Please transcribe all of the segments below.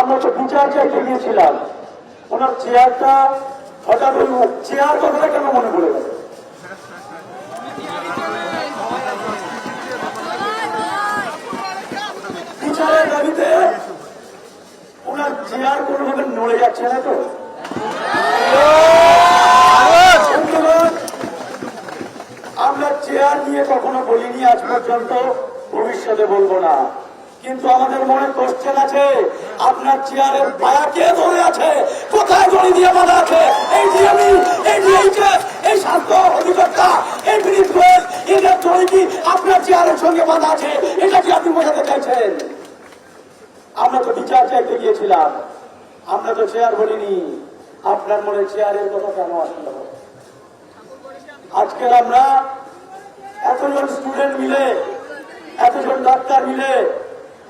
আমরা তো বিচার চাইতে গিয়েছিলাম ওনার চেয়ারটা হঠাৎ ওই চেয়ার কথাটা কেন মনে পড়ে গেল? আমরা চেয়ার নিয়ে কখনো বলিনি, আজ পর্যন্ত ভবিষ্যতে বলব না। কিন্তু আমাদের মনে কোশ্চেন আছে, আপনার চেয়ারের পায়া কে ধরে আছে? কোথায় দড়ি দিয়ে বাঁধা আছে? এই ডিএমই এই ডিএইচএস এই স্বাস্থ্য অধিকর্তা, এই ব্রিজ গোয়েল এদের দড়ি কি আপনার চেয়ারের সঙ্গে বাঁধা আছে? এটা কি আপনি বোঝাতে চাইছেন? আমরা তো বিচার চাইতে গিয়েছিলাম। আমরা তো চেয়ার বলিনি। আপনার মনে চেয়ারের কথা কেন আসলো? আজকের আমরা এতজন স্টুডেন্ট মিলে, এতজন ডাক্তার মিলে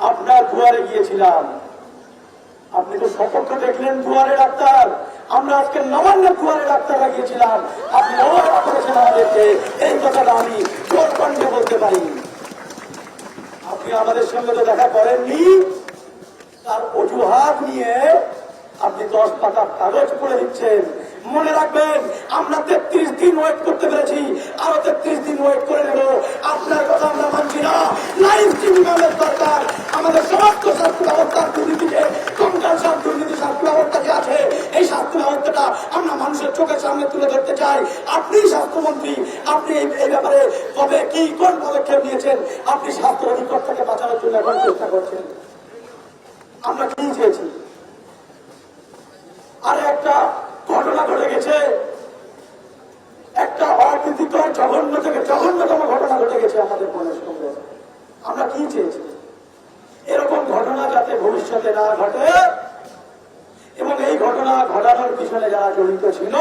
আপনার দুয়ারে গিয়েছিলাম। আপনি তো সপক্ষ দেখলেন দুয়ারে ডাক্তার। আমরা আজকে নবান্ন দুয়ারে ডাক্তাররা গিয়েছিলাম। আপনি অবাক করেছেন আমাদেরকে। এই কথাটা আমি কণ্ঠে বলতে পারি। আপনি আমাদের সঙ্গে তো দেখা করেননি। তার অজুহাত নিয়ে আপনি দশ পাতা কাগজ করে দিচ্ছেন। মনে রাখবেন, আমরা তেত্রিশ দিন ওয়েট করতে পেরেছি। আরও তেত্রিশ দিন ওয়েট করে নেব। আপনার কথা আমরা মানছি না। দরকার। আমাদের সমস্ত ব্যবস্থার দুর্নীতিকে কঙ্কাল সব দুর্নীতি আছে। এই ব্যবস্থাটা আমরা মানুষের চোখের সামনে তুলে ধরতে চাই। আপনি স্বাস্থ্যমন্ত্রী, আপনি এই ব্যাপারে কবে কি, কোন পদক্ষেপ নিয়েছেন? আপনি স্বাস্থ্য অধিকর্তাকে বাঁচানোর জন্য এখন চেষ্টা করছেন। আমরা কি চেয়েছি? আর একটা ঘটনা ঘটে গেছে। একটা অকৃতিকর জঘন্য থেকে জঘন্যতম ঘটনা ঘটে গেছে আমাদের মনের সঙ্গে আমরা কি চেয়েছি? ভবিষ্যতে না ঘটে, এবং এই ঘটনা ঘটানোর পিছনে যারা জড়িত ছিল,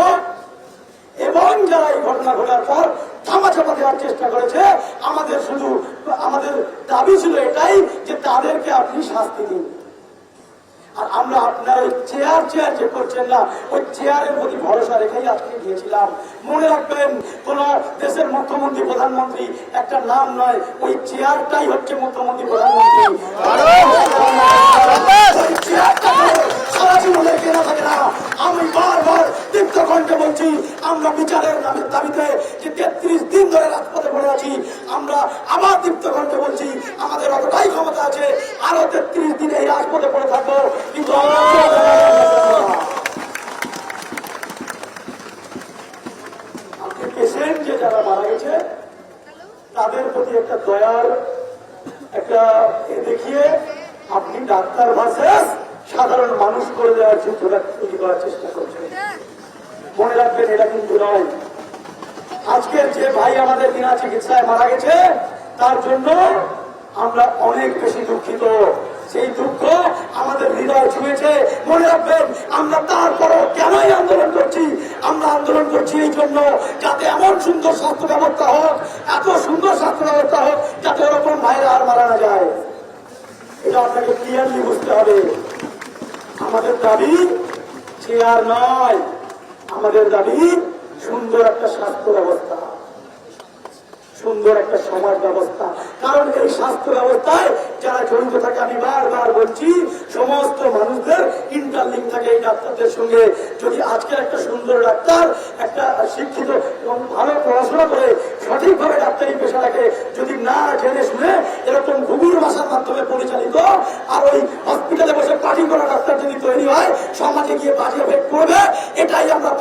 এবং যারা এই ঘটনা ঘটার পর ধামাচাপা দেওয়ার চেষ্টা করেছে, আমাদের শুধু, আমাদের দাবি ছিল এটাই যে তাদেরকে আপনি শাস্তি দিন। আমরা আপনার চেয়ার চেয়ার যে করছেন না, ওই চেয়ারের প্রতি ভরসা রেখেই আজকে গিয়েছিলাম। মনে রাখবেন, কোন দেশের মুখ্যমন্ত্রী, প্রধানমন্ত্রী একটা নাম নয়, ওই চেয়ারটাই হচ্ছে মুখ্যমন্ত্রী, প্রধানমন্ত্রী। কেনা আমি বারবার দীপ্ত কণ্ঠে বলছি, আমরা বিচারের নামের দাবিতে যে তেত্রিশ দিন ধরে রাজপথে পড়ে আছি, আমরা আবার দীপ্ত কণ্ঠে বলছি, আমাদের অতটাই ক্ষমতা আছে, আরও তেত্রিশ দিন এই রাজপথে পড়ে থাকব আপনি পেশেন্ট যে যারা মারা গেছে, তাদের প্রতি একটা দয়ার, একটা ডাক্তার ভার্সেস সাধারণ মানুষ করে দেওয়ার চিত্রটা তৈরি করার চেষ্টা করছেন। মনে রাখবেন কিন্তু নয়। আজকের যে ভাই আমাদের বিনা চিকিৎসায় মারা গেছে, তার জন্য আমরা অনেক বেশি দুঃখিত। সেই দুঃখ আমাদের হৃদয় ছুঁয়েছে। মনে রাখবেন, আমরা তারপরও কেনই আন্দোলন করছি? আমরা আন্দোলন করছি এই জন্য যাতে এমন সুন্দর স্বাস্থ্য ব্যবস্থা হোক, এত সুন্দর স্বাস্থ্য ব্যবস্থা হোক, যাতে ওরকম ভাইরা আর মারা না যায়। এটা আপনাকে ক্লিয়ারলি বুঝতে হবে। আমাদের দাবি চেয়ার নয়। আমাদের দাবি সুন্দর একটা স্বাস্থ্য ব্যবস্থা। সুন্দর একটা সমাজ ব্যবস্থা। কারণ এই স্বাস্থ্য ব্যবস্থায় জড়িত থাকে, আমি বারবার বলছি, সমস্ত মানুষদের ইন্টারলিঙ্ক থাকে এই ডাক্তারদের সঙ্গে। যদি আজকে একটা সুন্দর ডাক্তার, একটা শিক্ষিত এবং ভালো পড়াশোনা করে সঠিকভাবে ডাক্তারি পেশাটাকে যদি না জেনে শুনে এরকম ঘুঘুর ভাষার মাধ্যমে পরিচালিত আর ওই হসপিটালে বসে পার্টি করা ডাক্তার যদি তৈরি হয়, সমাজে গিয়ে বাজে এফেক্ট করবে, এটাই আমরা